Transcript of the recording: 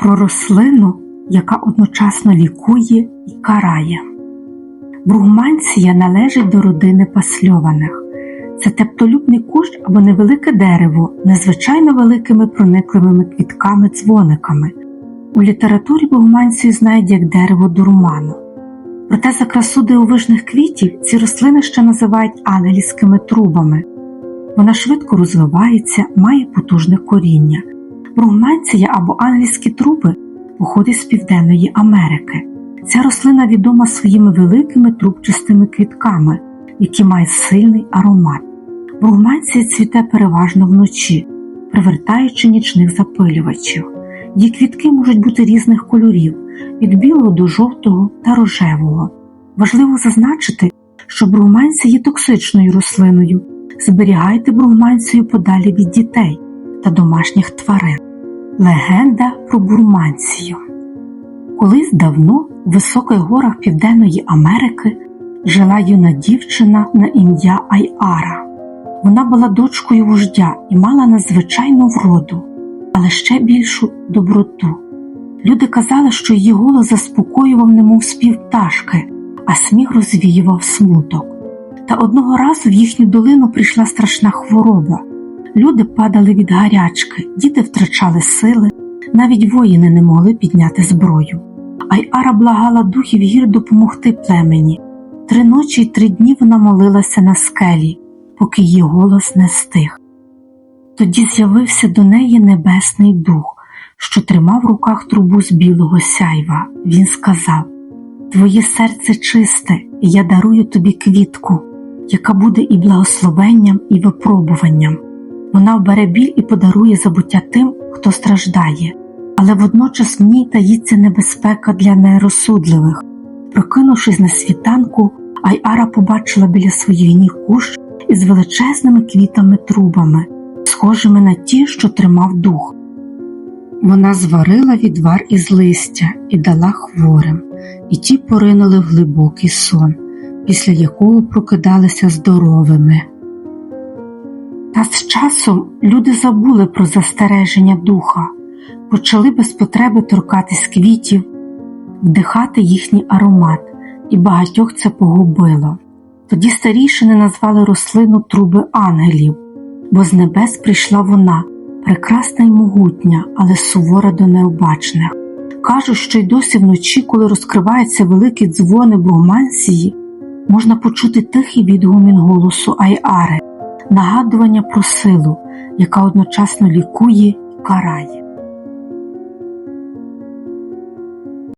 про рослину, яка одночасно лікує і карає. Бругманція належить до родини пасльованих. Це тептолюбний кущ або невелике дерево, незвичайно великими проникливими квітками-дзвониками. У літературі бругманцію знають як дерево дурману. Проте за красу дивовижних квітів ці рослини ще називають ангельськими трубами. Вона швидко розвивається, має потужне коріння. Бругманція або ангельські труби походить з Південної Америки. Ця рослина відома своїми великими трубчастими квітками, які мають сильний аромат. Бругманція цвіте переважно вночі, привертаючи нічних запилювачів. Її квітки можуть бути різних кольорів від білого до жовтого та рожевого. Важливо зазначити, що бругманція є токсичною рослиною. Зберігайте бругманцію подалі від дітей та домашніх тварин. Легенда про бурманцію. Колись давно в високих горах Південної Америки жила юна дівчина на ім'я Айара. Вона була дочкою вождя і мала надзвичайну вроду, але ще більшу доброту. Люди казали, що її голос заспокоював, немов спів пташки, а сміх розвіював смуток. Та одного разу в їхню долину прийшла страшна хвороба. Люди падали від гарячки, діти втрачали сили, навіть воїни не могли підняти зброю. Айара благала духів гір допомогти племені. Три ночі й три дні вона молилася на скелі, поки її голос не стих. Тоді з'явився до неї небесний дух, що тримав в руках трубу з білого сяйва. Він сказав: Твоє серце чисте, і я дарую тобі квітку, яка буде і благословенням, і випробуванням. Вона вбере біль і подарує забуття тим, хто страждає, але водночас в ній таїться небезпека для нерозсудливих. Прокинувшись на світанку, Айара побачила біля своїх ніг кущ із величезними квітами-трубами, схожими на ті, що тримав дух. Вона зварила відвар із листя і дала хворим, і ті поринули в глибокий сон, після якого прокидалися здоровими. Та з часом люди забули про застереження духа, почали без потреби торкатись квітів, вдихати їхній аромат, і багатьох це погубило. Тоді старішини назвали рослину труби ангелів, бо з небес прийшла вона, прекрасна й могутня, але сувора до необачних. Кажуть, що й досі вночі, коли розкриваються великі дзвони Бругмансії, можна почути тихий відгумін голосу Айари, нагадування про силу, яка одночасно лікує і карає.